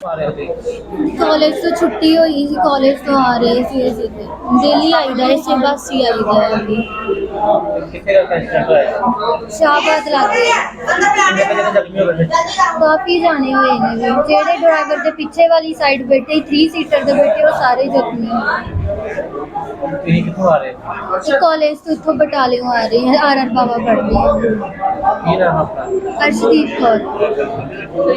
ਆ ਰਹੇ ਸੀ ਕਾਲਜ ਤੋਂ ਛੁੱਟੀ ਹੋਈ ਸੀ ਕਾਲਜ ਤੋਂ ਆ ਰਹੇ ਸੀ ਅਸੀਂ ਤੇ ਡੇਲੀ ਆਈਦਾ ਇਸੇ ਬੱਸ ਹੀ ਆਈਦਾ ਹੈ ਅਭੀ ਕਿੱਥੇ ਦਾ ਐਕਸੀਡੈਂਟ ਹੋਇਆ ਸ਼ਾਹਬਾਦ ਲੱਗੇ ਕਿੰਨੇ ਕੁ ਜਣੇ ਜ਼ਖਮੀ ਹੋ ਗਏ ਨੇ? ਕਾਫੀ ਜਾਣੇ ਹੋਏ ਨੇ ਵੀ ਜਿਹੜੇ ਡਰਾਈਵਰ ਦੇ ਪਿੱਛੇ ਵਾਲੀ ਸਾਈਡ ਬੈਠੇ 3 ਸੀਟਰ ਦੇ ਬੈਠੇ ਉਹ ਸਾਰੇ ਜ਼ਖਮੀ ਹੋਏ ਤੁਸੀਂ ਕਿੱਥੋਂ ਆ ਰਹੇ? ਸੀ? ਇਹ ਕਾਲਜ ਤੋਂ ਇੱਥੋਂ ਬਟਾਲਿਓਂ ਆ ਰਹੇ ਹੈ ਆਰ ਆਰ ਬਾਬਾ ਪੜ੍ਹਦੇ ਹੈ। ਕੀ ਨਾਮ ਆਪਣਾ? ਅਰਸ਼ਦੀਪ ਕੌਰ।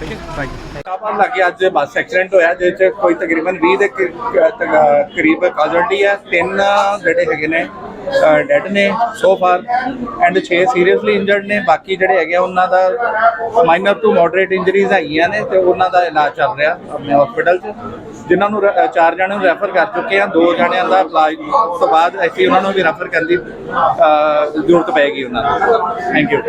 ਠੀਕ ਹੈ? ਥੈਂਕ ਕਾਪਾਂ ਲੱਗੇ ਅੱਜ ਬੱਸ ਐਕਸੀਡੈਂਟ ਹੋਇਆ ਜਿਹਦੇ ਚ ਕੋਈ ਤਕਰੀਬਨ 20 ਦੇ ਕਰੀ- ਕ- ਤਕ- ਕਰੀਬ ਕਾਜਲਟੀ ਹੈ। ਤਿੰਨ ਜਿਹੜੇ ਹੈਗੇ ਨੇ ਡੈਡ ਨੇ so far and 6 seriously injured ਨੇ। ਬਾਕੀ ਜਿਹੜੇ ਹੈਗੇ ਆ, ਉਹਨਾਂ ਦਾ ਮਾਈਨਰ ਟੂ ਮੋਡਰੇਟ ਇੰਜਰੀਜ਼ ਹੈਗੀਆਂ ਨੇ ਤੇ ਉਹਨਾਂ ਦਾ ਇਲਾਜ ਚੱਲ ਰਿਹਾ ਆਪਣੇ ਹਸਪੀਟਲ 'ਚ। ਜਿਨ੍ਹਾਂ ਨੂੰ ਰੈ ਚਾਰ ਜਣਿਆਂ ਨੂੰ ਰੈਫਰ ਕਰ ਚੁੱਕੇ ਆ। ਦੋ ਜਣਿਆਂ ਦਾ ਇਲਾਜ ਤੋਂ ਬਾਅਦ ਅਸੀਂ ਉਹਨਾਂ ਨੂੰ ਵੀ ਰੈਫਰ ਕਰਨ ਦੀ ਅ, ਜ਼ਰੂਰਤ ਪਏਗੀ ਉਹਨਾਂ ਨੂੰ। Thank you